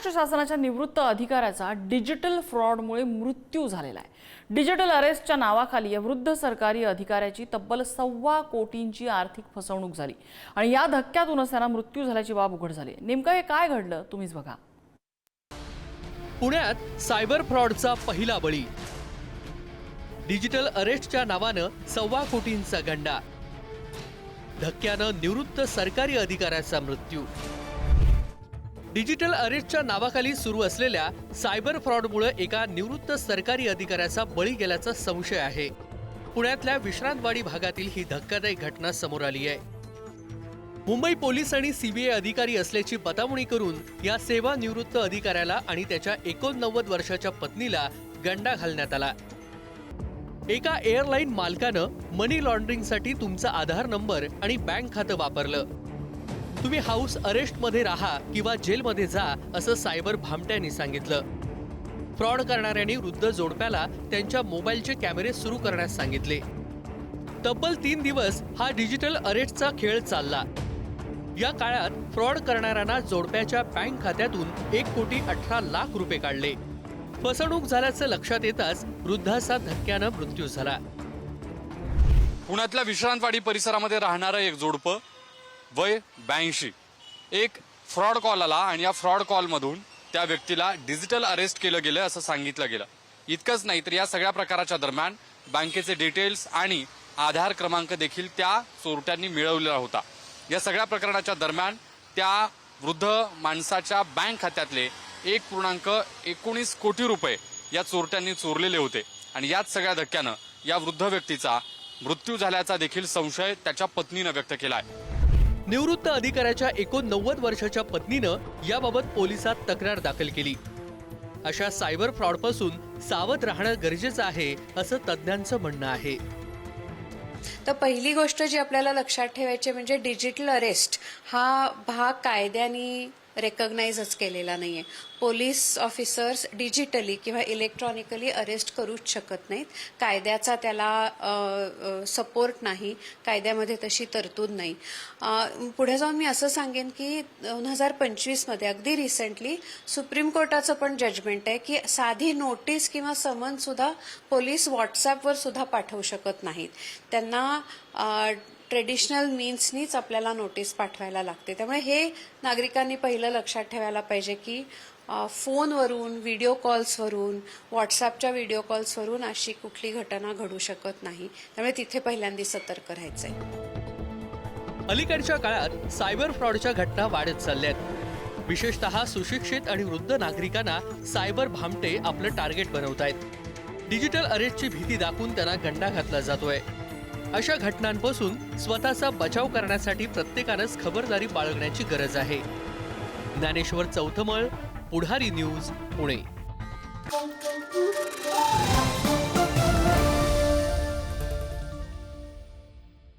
महाराष्ट्र शासनाच्या निवृत्त अधिकाऱ्याचा डिजिटल फ्रॉडमुळे मृत्यू झालेला आहे. डिजिटल अरेस्टच्या नावाखाली या वृद्ध सरकारी अधिकाऱ्याची तब्बल सव्वा कोटींची आर्थिक फसवणूक झाली आणि या धक्क्यातूनच त्यांना मृत्यू झाल्याची बाब उघड झाली नेमकं हे काय घडलं तुम्हीच बघा. पुण्यात सायबर फ्रॉडचा पहिला बळी. डिजिटल अरेस्टच्या नावानं सव्वा कोटींचा गंडा. धक्क्यानं निवृत्त सरकारी अधिकाऱ्याचा मृत्यू. डिजिटल अरेस्टच्या नावाखाली सुरू असलेल्या सायबर फ्रॉडमुळे एका निवृत्त सरकारी अधिकाऱ्याचा बळी गेल्याचा संशय आहे. पुण्यातल्या विश्रांतवाडी भागातील ही धक्कादायक घटना समोर आली आहे. मुंबई पोलीस आणि सीबीआय अधिकारी असल्याची बतावणी करून या सेवानिवृत्त अधिकाऱ्याला आणि त्याच्या एकोणनव्वद वर्षाच्या पत्नीला गंडा घालण्यात आला. एका एअरलाईन मालकानं मनी लॉन्ड्रिंगसाठी तुमचा आधार नंबर आणि बँक खातं वापरलं. तुम्ही हाऊस अरेस्टमध्ये राहा किंवा जेलमध्ये जा असं सायबर भामट्यांनी सांगितलं. फ्रॉड करणाऱ्यांनी वृद्ध जोडप्याला त्यांच्या मोबाईलचे कॅमेरे सुरू करण्यास सांगितले. तब्बल तीन दिवस हा डिजिटल अरेस्टचा खेळ चालला. या काळात फ्रॉड करणाऱ्यांना जोडप्याच्या बँक खात्यातून एक कोटी अठरा लाख रुपये काढले. फसवणूक झाल्याचं लक्षात येताच वृद्धाचा धक्क्यानं मृत्यू झाला. पुण्यातल्या विश्रांतवाडी परिसरामध्ये राहणारं एक जोडपं वय ब्याऐंशी. एक फ्रॉड कॉल आला आणि या फ्रॉड कॉलमधून त्या व्यक्तीला डिजिटल अरेस्ट केलं गेलं असं सांगितलं गेलं. इतकंच नाही तर या सगळ्या प्रकाराच्या दरम्यान बँकेचे डिटेल्स आणि आधार क्रमांक देखील त्या चोरट्यांनी मिळवलेला होता. या सगळ्या प्रकरणाच्या दरम्यान त्या वृद्ध माणसाच्या बँक खात्यातले एक पूर्णांक एकोणीस कोटी रुपये या चोरट्यांनी चोरलेले होते. आणि याच सगळ्या धक्क्यानं या वृद्ध व्यक्तीचा मृत्यू झाल्याचा देखील संशय त्याच्या पत्नीनं व्यक्त केला आहे. निवृत्त अधिकाऱ्याच्या एकोणनव्वद वर्षाच्या पत्नीनं याबाबत पोलिसात तक्रार दाखल केली. अशा सायबर फ्रॉडपासून सावध राहणं गरजेचं आहे असं तज्ज्ञांचं म्हणणं आहे. तर पहिली गोष्ट जी आपल्याला लक्षात ठेवायची म्हणजे डिजिटल अरेस्ट हा भाग कायद्याने रेकग्नाइजच केलेला नाही आहे पोलीस ऑफिसर्स डिजिटली किंवा इलेक्ट्रॉनिकली अरेस्ट करूच शकत नाहीत. कायद्याचा त्याला सपोर्ट नाही. कायद्यामध्ये तशी तरतूद नाही. पुढे जाऊन मी असं सांगेन की दोन हजार पंचवीसमध्ये अगदी रिसेंटली सुप्रीम कोर्टाचं पण जजमेंट आहे की साधी नोटीस किंवा समन सुद्धा पोलीस व्हॉट्सॲपवर सुद्धा पाठवू शकत नाहीत. त्यांना ट्रेडिशनल मीन्सनीच आपल्याला नोटीस पाठवायला लागते. त्यामुळे हे नागरिकांनी पहिलं लक्षात ठेवायला पाहिजे की फोनवरून व्हिडिओ कॉल्सवरून व्हॉट्सअपच्या व्हिडिओ कॉल्सवरून अशी कुठली घटना घडू शकत नाही. त्यामुळे तिथे पहिल्यांदा सतर्क राहायचं आहे अलीकडच्या काळात सायबर फ्रॉडच्या घटना वाढत चालल्या आहेत विशेषतः सुशिक्षित आणि वृद्ध नागरिकांना सायबर भामटे आपलं टार्गेट बनवत आहेत डिजिटल अरेस्टची भीती दाखवून त्यांना गंडा घातला जातोय. अशा घटनांपासून स्वतःचा बचाव करण्यासाठी प्रत्येकानंच खबरदारी बाळगण्याची गरज आहे. ज्ञानेश्वर चौथमळ पुढारी न्यूज पुणे.